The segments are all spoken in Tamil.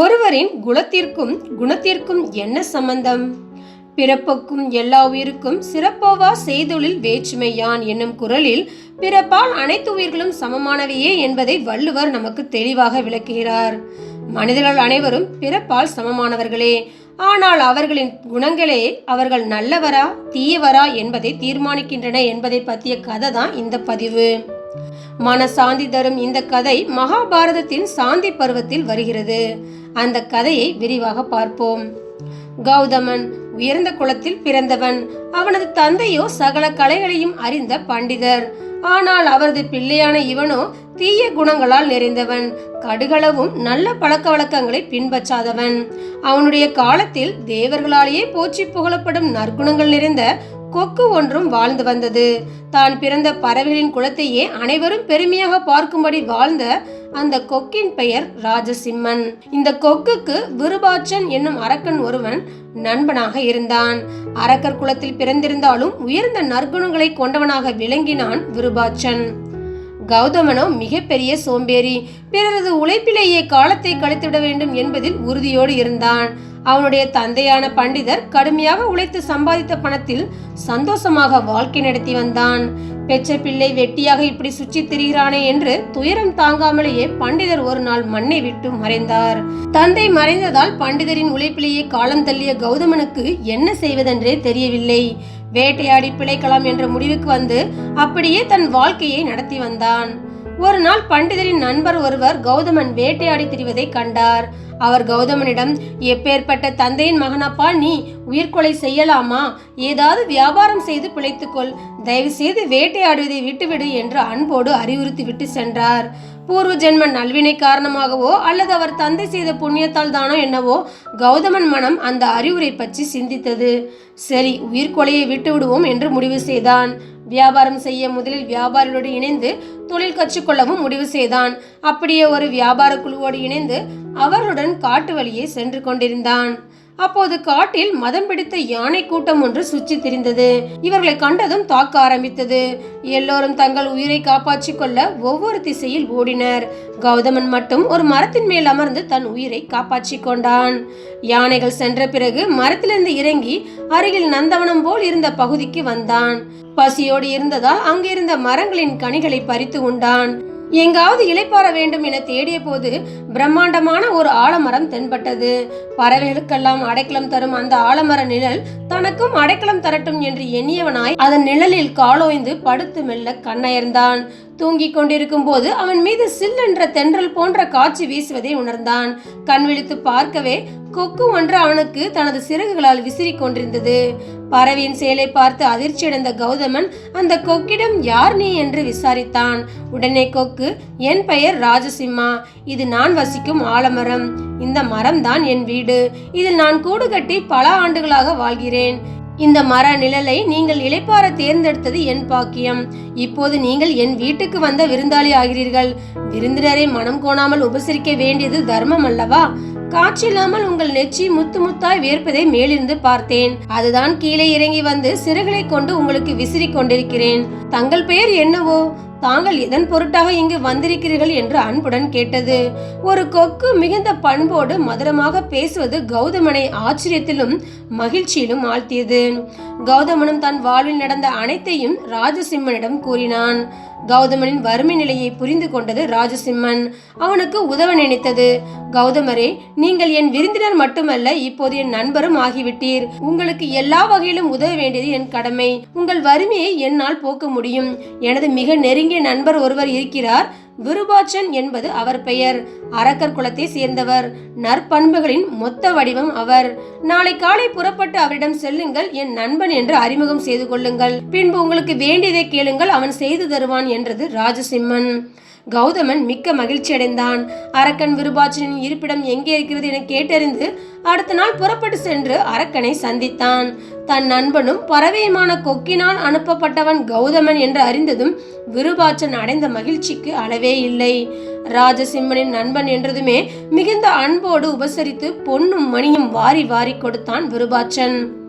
ஒருவரின் குலத்திற்கும் குணத்திற்கும் என்ன சம்பந்தம்? பிறப்புக்கும் எல்லா உயிருக்கும் சிறப்போவா செய்தொழில் வேற்றுமையான் என்னும் குரலில் பிறப்பால் அனைத்து உயிர்களும் சமமானவையே என்பதை வள்ளுவர் நமக்கு தெளிவாக விளக்குகிறார். மனிதர்கள் அனைவரும் பிறப்பால் சமமானவர்களே. ஆனால் அவர்களின் குணங்களே அவர்கள் நல்லவரா தீயவரா என்பதை தீர்மானிக்கின்றன என்பதை பற்றிய கதை தான் இந்த பதிவு. மன சாந்தி தரும் இந்த கதை மகாபாரதத்தின் சாந்தி பருவத்தில் வருகிறது. அந்த கதையை விரிவாக பார்ப்போம். கௌதமன் உயர்ந்த குலத்தில் பிறந்தவன். அவனது தந்தையோ சகல கலைகளையும் அறிந்த பண்டிதர். ஆனால் அவரது பிள்ளையான இவனோ தீய குணங்களால் நிறைந்தவன். கடுகளவும் நல்ல பழக்க வழக்கங்களை பின்பற்றாதவன். அவனுடைய காலத்தில் தேவர்களாலேயே போற்றி புகழப்படும் நற்குணங்கள் நிறைந்த கொக்கு ஒன்றும் வாழ்ந்து வந்தது. தான் பிறந்த பறவைகளின் குலத்தையே அனைவரும் பெருமையாக பார்க்கும்படி வாழ்ந்த அந்த கொக்கின் பெயர் ராஜசிம்மன். இந்த கொக்குக்கு விருபாச்சன் என்னும் அரக்கன் ஒருவன் நண்பனாக இருந்தான். அரக்கர் குலத்தில் பிறந்திருந்தாலும் உயர்ந்த நற்குணங்களை கொண்டவனாக விளங்கினான் விருபாச்சன். கௌதமனோ மிகப்பெரிய சோம்பேறி. பிறரது உழைப்பிலேயே காலத்தை கழித்துவிட வேண்டும் என்பதில் உறுதியோடு இருந்தான். அவனுடைய தந்தையான பண்டிதர் கடுமையாக உழைத்து சம்பாதித்த பணத்தில் சந்தோஷமாக வாழ்க்கை நடத்தி வந்தான். பெற்ற பிள்ளை வெட்டியாக இப்படி சுற்றி திரிகிறானே என்று துயரம் தாங்காமலேயே பண்டிதர் ஒரு நாள் மண்ணை விட்டு மறைந்தார். தந்தை மறைந்ததால் பண்டிதரின் உழைப்பிலேயே காலம் தள்ளிய கௌதமனுக்கு என்ன செய்வதென்றே தெரியவில்லை. வேட்டையாடி பிழைக்கலாம் என்ற முடிவுக்கு வந்து அப்படியே தன் வாழ்க்கையை நடத்தி வந்தான். ஒரு நாள் பண்டிதரின் நண்பர் ஒருவர் கௌதமன் வேட்டையாடி திரிவதை கண்டார். அவர் கௌதமனிடம் எப்பேற்பட்ட தந்தையின் மகனப்பா நீ உயிர்கொலை செய்யலாமா? ஏதாவது வியாபாரம் செய்து பிழைத்துக்கொள். தயவு செய்து வேட்டையாடுவதை விட்டுவிடு என்று அன்போடு அறிவுறுத்தி விட்டு சென்றார். பூர்வ ஜென்ம நல்வினை காரணமாகவோ அல்லது அவர் தந்தை செய்த புண்ணியத்தால் தானோ என்னவோ கௌதமன் மனம் அந்த அறிவுரை பற்றி சிந்தித்தது. சரி உயிர்கொலையை விட்டு விடுவோம் என்று முடிவு செய்தான். வியாபாரம் செய்ய முதலில் வியாபாரிகளோடு இணைந்து தொழில் கற்றுக்கொள்ளவும் முடிவு செய்தான். அப்படியே ஒரு வியாபார குழுவோடு இணைந்து அவர்களுடன் காட்டு வழியே சென்று கொண்டிருந்தான். அப்போது காட்டில் மதம் பிடித்த யானை கூட்டம் ஒன்று சுற்றி திரிந்தது. இவர்களை கண்டதும் தாக்க ஆரம்பித்தது. எல்லோரும் தங்கள் உயிரை காப்பாற்றிக் கொள்ள ஒவ்வொரு திசையில் ஓடினர். கௌதமன் மட்டும் ஒரு மரத்தின் மேல் அமர்ந்து தன் உயிரை காப்பாற்றிக் கொண்டான். யானைகள் சென்ற பிறகு மரத்திலிருந்து இறங்கி அருகில் நந்தவனம் போல் இருந்த பகுதிக்கு வந்தான். பசியோடு இருந்ததால் அங்கிருந்த மரங்களின் கனிகளை பறித்து உண்டான். எங்காவது இளைப்பாற வேண்டும் என தேடிய போது பிரம்மாண்டமான ஒரு ஆலமரம் தென்பட்டது. பறவைகளுக்கெல்லாம் அடைக்கலம் தரும் அந்த ஆலமர நிழல் தனக்கும் அடைக்கலம் தரட்டும் என்று எண்ணியவனாய் அதன் நிழலில் காலோய்ந்து படுத்து மெல்ல கண்ணயர்ந்தான். தூங்கிக் கொண்டிருக்கும் போது அவன் மீது சில்லென்ற தென்றல் போன்ற காட்சி வீசுவதை உணர்ந்தான். கண் விழித்து பார்க்கவே கொக்கு ஒன்று அவனுக்கு தனது சிறகுகளால் விசிறி கொண்டிருந்தது. பறவையின் செயலை பார்த்து அதிர்ச்சியடைந்த கௌதமன் அந்த கொக்கிடம் யார் நீ என்று விசாரித்தான். உடனே கொக்கு என் பெயர் ராஜசிம்மா. இது நான் வசிக்கும் ஆலமரம். இந்த மரம் தான் என் வீடு. இதில் நான் கூடு கட்டி பல ஆண்டுகளாக வாழ்கிறேன். இந்த மர நிழலை நீங்கள் இளைப்பாற தேர்ந்தெடுத்தது என் பாக்கியம். இப்போது நீங்கள் என் வீட்டுக்கு வந்த விருந்தாளி ஆகிறீர்கள். விருந்தினரை மனம் கோணாமல் உபசரிக்க வேண்டியது தர்மம் அல்லவா? காற்றில்லாமல் உங்கள் நெச்சி முத்து முத்தாய் வேர்ப்பதை மேலிருந்து பார்த்தேன். அதுதான் கீழே இறங்கி வந்து சிறுகளை கொண்டு உங்களுக்கு விசிறி கொண்டிருக்கிறேன். தங்கள் பெயர் என்னவோ? தாங்கள் எதன் பொருட்டாக இங்கு வந்திருக்கிறீர்கள் என்று அன்புடன் கேட்டது. ஒரு கொக்கு மிகுந்த பண்போடு மதுரமாக பேசுவது கௌதமனை ஆச்சரியத்திலும் மகிழ்ச்சியிலும் ஆழ்த்தியது. கௌதமனும் தன் வாழ்வில் நடந்த அனைத்தையும் ராஜசிம்மனிடம் கூறினான். கௌதமனின் வறுமை நிலையை புரிந்து கொண்டது ராஜசிம்மன். அவனுக்கு உதவ நினைத்தது. கௌதமரே நீங்கள் என் விருந்தினர் மட்டுமல்ல இப்போது என் நண்பரும் ஆகிவிட்டீர். உங்களுக்கு எல்லா வகையிலும் உதவ வேண்டியது என் கடமை. உங்கள் வறுமையை என்னால் போக்க முடியும். எனது மிக நெருங்கிய நண்பர் ஒருவர் இருக்கிறார். விருபாச்சன் என்பது அவர் பெயர். அரக்கர் குலத்தை சேர்ந்தவர். நற்பண்புகளின் மொத்த வடிவம் அவர். நாளை காலை புறப்பட்டு அவரிடம் செல்லுங்கள். என் நண்பன் என்று அறிமுகம் செய்து கொள்ளுங்கள். பின்பு உங்களுக்கு வேண்டியதை கேளுங்கள். அவன் செய்து தருவான் என்றது ராஜசிம்மன். கௌதமன் மிக்க மகிழ்ச்சி அடைந்தான் அரக்கன் விருபாச்சனின் இருப்பிடம் எங்கே இருக்கிறது என கேட்டறிந்து அடுத்த நாள் புறப்பட்டு சென்று அரக்கனை சந்தித்தான். தன் நண்பனும் பறவையுமான கொக்கினால் அனுப்பப்பட்டவன் கௌதமன் என்று அறிந்ததும் விருபாச்சன் அடைந்த மகிழ்ச்சிக்கு அளவே இல்லை. ராஜசிம்மனின் நண்பன் என்றதுமே மிகுந்த அன்போடு உபசரித்து பொன்னும் மணியும் வாரி வாரி கொடுத்தான் விருபாச்சன்.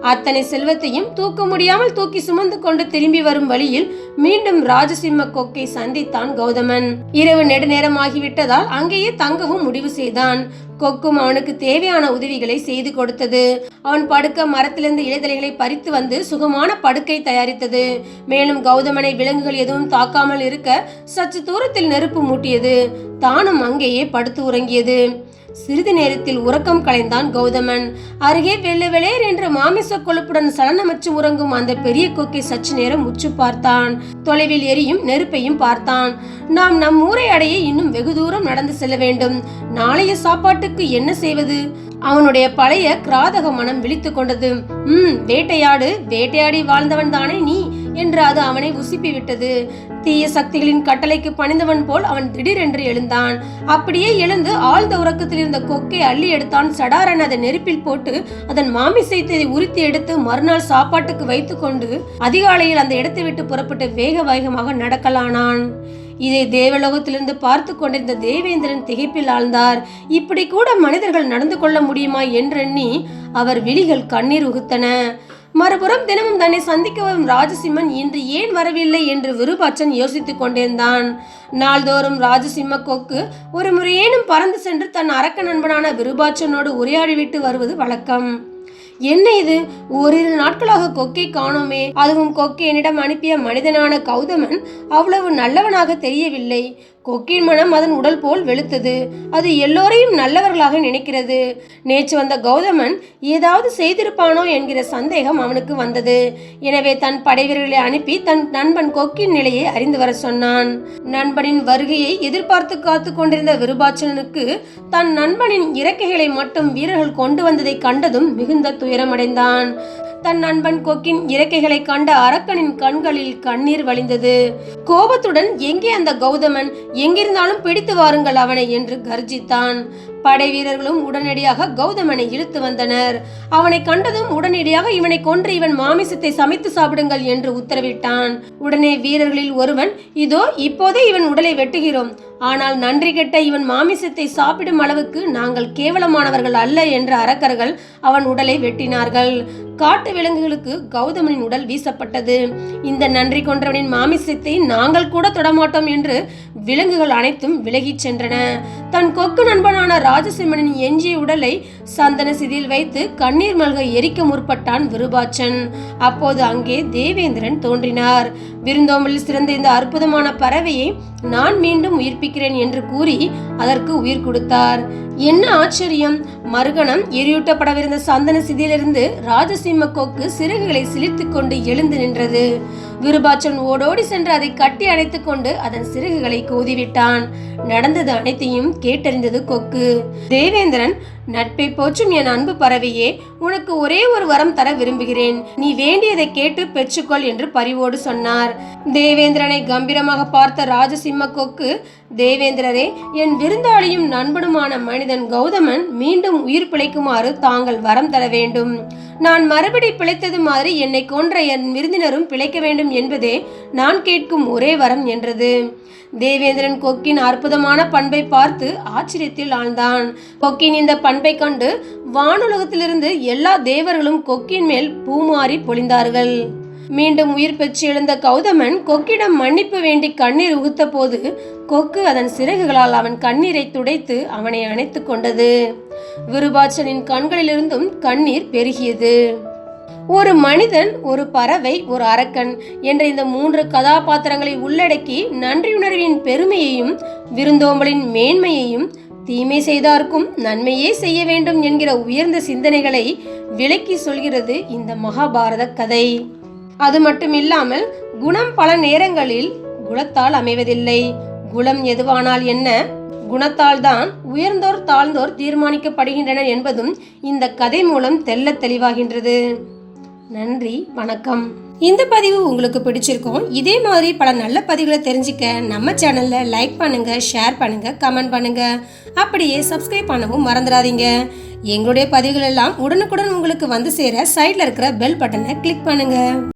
அத்தனை செல்வத்தையும் தூக்க முடியாமல் தூக்கி சுமந்து கொண்டு திரும்பி வரும் வழியில் மீண்டும் ராஜசிம்ம கொக்கை சந்தித்தான் கௌதமன். இரவு நெடுநேரம் ஆகிவிட்டதால் அங்கேயே தங்கவும் முடிவு செய்தான். கொக்கும் அவனுக்கு தேவையான உதவிகளை செய்து கொடுத்தது. அவன் படுக்க மரத்திலிருந்து இலைதலைகளை பறித்து வந்து சுகமான படுக்கை தயாரித்தது. மேலும் கௌதமனை விலங்குகள் எதுவும் தாக்காமல் இருக்க சற்று தூரத்தில் நெருப்பு மூட்டியது. தானும் அங்கேயே படுத்து உறங்கியது. சிறிது நேரத்தில் உறக்கம் கலைந்தான் கௌதமன். அருகே வெள்ளை வெளேர் என்ற மாமிச கொழுப்புடன் சலனமற்று உறங்கும் அந்த பெரிய கொக்கை சற்று நேரம் உச்சு பார்த்தான். தொலைவில் எரியும் நெருப்பையும் பார்த்தான். நாம் நம் ஊரை அடைய இன்னும் வெகு தூரம் நடந்து செல்ல வேண்டும். நாளைய சாப்பாட்டுக்கு என்ன செய்வது? அவனுடைய பழைய கிராதக மனம் விழித்து கொண்டது. உம் வேட்டையாடு வேட்டையாடி வாழ்ந்தவன் தானே நீ? என்று அது அவனை உசுப்பி விட்டது. தீய சக்திகளின் கட்டளைக்கு பணிந்தவன் போல் அவன் திடீரென்று எழுந்தான். அப்படியே எழுந்து ஆழ்ந்த உறக்கத்தில் இருந்த கொக்கை அள்ளி எடுத்தான். சடாரன் அதை நெருப்பில் போட்டு அதன் மாமிசைத்ததை உரித்து எடுத்து மறுநாள் சாப்பாட்டுக்கு வைத்துக்கொண்டு அதிகாலையில் அந்த இடத்தை விட்டு புறப்பட்டு வேக வேகமாக நடக்கலானான். இதை தேவலோகத்திலிருந்து பார்த்து கொண்டிருந்த தேவேந்திரன் திகைப்பில் ஆழ்ந்தார். இப்படி கூட மனிதர்கள் நடந்து கொள்ள முடியுமா என்றெண்ணி அவர் விழிகள் கண்ணீர் உகுத்தன. மறுபுறம் தினமும் தன்னை சந்திக்க வரும் ராஜசிம்மன் இன்று ஏன் வரவில்லை என்று விருபாச்சன் யோசித்துக் கொண்டிருந்தான். நாள்தோறும் ராஜசிம்ம கொக்கு ஒரு முறையேனும் பறந்து சென்று தன் அரக்க நண்பனான விருபாச்சனோடு உரையாடிவிட்டு வருவது வழக்கம். என்ன இது? ஓரிரு நாட்களாக கொக்கை காணோமே. அதுவும் கொக்கை என்னிடம் அனுப்பிய மனிதனான கௌதமன் அவ்வளவு நல்லவனாக தெரியவில்லை. கொக்கின் மனம் அதன் உடல் போல் வெளுத்தது. அது எல்லோரையும் நல்லவர்களாக நினைக்கிறது. நேற்று வந்த கௌதமன் ஏதாவது செய்திருப்பானோ என்கிற சந்தேகம் அவனுக்கு வந்தது. எனவே தன் படைவீரர்களை அனுப்பி தன் நண்பன் கொக்கின் நிலையை அறிந்து வர சொன்னான். நண்பனின் வருகையை எதிர்பார்த்து காத்து கொண்டிருந்த விருபாச்சலனுக்கு தன் நண்பனின் இறக்கைகளை மட்டும் வீரர்கள் கொண்டு வந்ததை கண்டதும் மிகுந்த துயரமடைந்தான். தன் நண்பன் கொக்கின் இறக்கைகளை கண்ட அரக்கனின் கண்களில் கண்ணீர் வழிந்தது. கோபத்துடன் எங்கே அந்த கௌதமன்? எங்கிருந்தாலும் பிடித்து வாருங்கள் அவனை என்று கர்ஜித்தான். படை வீரர்களும் உடனடியாக கௌதமனை இழுத்து வந்தனர். அவனை கண்டதும் உடனடியாக இவனை கொன்று இவன் மாமிசத்தை சமைத்து சாப்பிடுங்கள் என்று உத்தரவிட்டான். உடனே வீரர்களில் ஒருவன் இதோ இப்போதே இவன் உடலை வெட்டுகிறோம். ஆனால் நன்றி கெட்ட இவன் மாமிசத்தை சாப்பிடும் அளவுக்கு நாங்கள் கேவலமானவர்கள் அல்ல என்ற அரக்கர்கள் அவன் உடலை வெட்டினார்கள். காட்டு விலங்குகளுக்கு கௌதமனின் உடல் வீசப்பட்டது. இந்த நன்றி கொன்றவனின் மாமிசத்தை நாங்கள் கூட தொடமாட்டோம் என்று விலங்குகள் அனைத்தும் விலகிச் சென்றன. தன் கொக்கு நண்பனான ராஜசிம்மனின் எஞ்சிய உடலை சந்தன சிதியில் வைத்து கண்ணீர் மல்க எரிக்க முற்பட்டான் விருபாச்சன். அப்போது அங்கே தேவேந்திரன் தோன்றினார். விருந்தோம்பலில் சிறந்த இந்த அற்புதமான பறவையை நான் மீண்டும் உயிர்ப்பிக்கிறேன் என்று கூறி அதற்கு உயிர் கொடுத்தார். என்ன ஆச்சரியம்? மறுகணம் எரியூட்டப்படவிருந்த சந்தன சிதியிலிருந்து ராஜசிம்ம கொக்கு சிறகுகளை சிலிர்த்துக் கொண்டு எழுந்து நின்றது. விருபாச்சன் ஓடோடி சென்று அதை கட்டி அணைத்துக் கொண்டு அதன் சிறகுகளை கோதிவிட்டான். நடந்தது அனைத்தையும் கேட்டறிந்தது கொக்கு. தேவேந்திரன் நட்பை போற்றும் என் அன்பு பறவையே உனக்கு ஒரே ஒரு வரம் தர விரும்புகிறேன். நீ வேண்டியதை கேட்டு பெற்றுக்கொள் என்று பரிவோடு சொன்னார். தேவேந்திரனை கம்பீரமாக பார்த்த ராஜசிம்ம கொக்கு தேவேந்திரரே என் விருந்தாளியும் நண்பனுமான மனிதன் கௌதமன் மீண்டும் உயிர் பிழைக்குமாறு தாங்கள் வரம் தர வேண்டும். நான் மறுபடி பிழைத்தது மாதிரி என்னை கொன்ற என் விருந்தினரும் பிழைக்க வேண்டும் என்பதே நான் கேட்கும் ஒரே வரம் என்றது. தேவேந்திரன் கொக்கின் அற்புதமான பண்பை பார்த்து ஆச்சரியத்தில் ஆழ்ந்தான். கொக்கின் இந்த பண்பை கண்டு வானுலகத்திலிருந்து எல்லா தேவர்களும் கொக்கின் மேல் பூமாறி பொழிந்தார்கள். மீண்டும் உயிர் பெற்று எழுந்த கௌதமன் கொக்கிடம் மன்னிப்பு வேண்டி கண்ணீர் உகுத்த போது கொக்கு அதன் சிறகுகளால் அவன் கண்ணீரை துடைத்து அவனை அணைத்துக் கொண்டது. விருபாச்சனின் கண்களிலிருந்தும் கண்ணீர் பெருகியது. ஒரு மனிதன் ஒரு பறவை ஒரு அரக்கன் என்ற இந்த மூன்று கதாபாத்திரங்களை உள்ளடக்கி நன்றியுணர்வின் பெருமையையும் விருந்தோம்பலின் மேன்மையையும் தீமை செய்தார்க்கும் நன்மையே செய்ய வேண்டும் என்கிற உயர்ந்த சிந்தனைகளை விளக்கி சொல்கிறது இந்த மகாபாரத கதை. அது மட்டும் இல்லாமல் குணம் பல நேரங்களில் குணத்தால் அமைவதில்லை. குணம் எதுவானால் என்ன? குணத்தால் தான் உயர்ந்தோர் தாழ்ந்தோர் தீர்மானிக்கப்படுகின்றனர் என்பதும் இந்த கதை மூலம் தெல்ல தெளிவாகின்றது. நன்றி வணக்கம். இந்த பதிவு உங்களுக்கு பிடிச்சிருக்கும் இதே மாதிரி பல நல்ல பதிவுகளை தெரிஞ்சுக்க நம்ம சேனலில் லைக் பண்ணுங்க ஷேர் பண்ணுங்க கமெண்ட் பண்ணுங்க. அப்படியே சப்ஸ்கிரைப் பண்ணவும் மறந்துடாதீங்க. எங்களுடைய பதிவுகள் எல்லாம் உடனுக்குடன் உங்களுக்கு வந்து சேர சைடில் இருக்கிற பெல் பட்டனை கிளிக் பண்ணுங்க.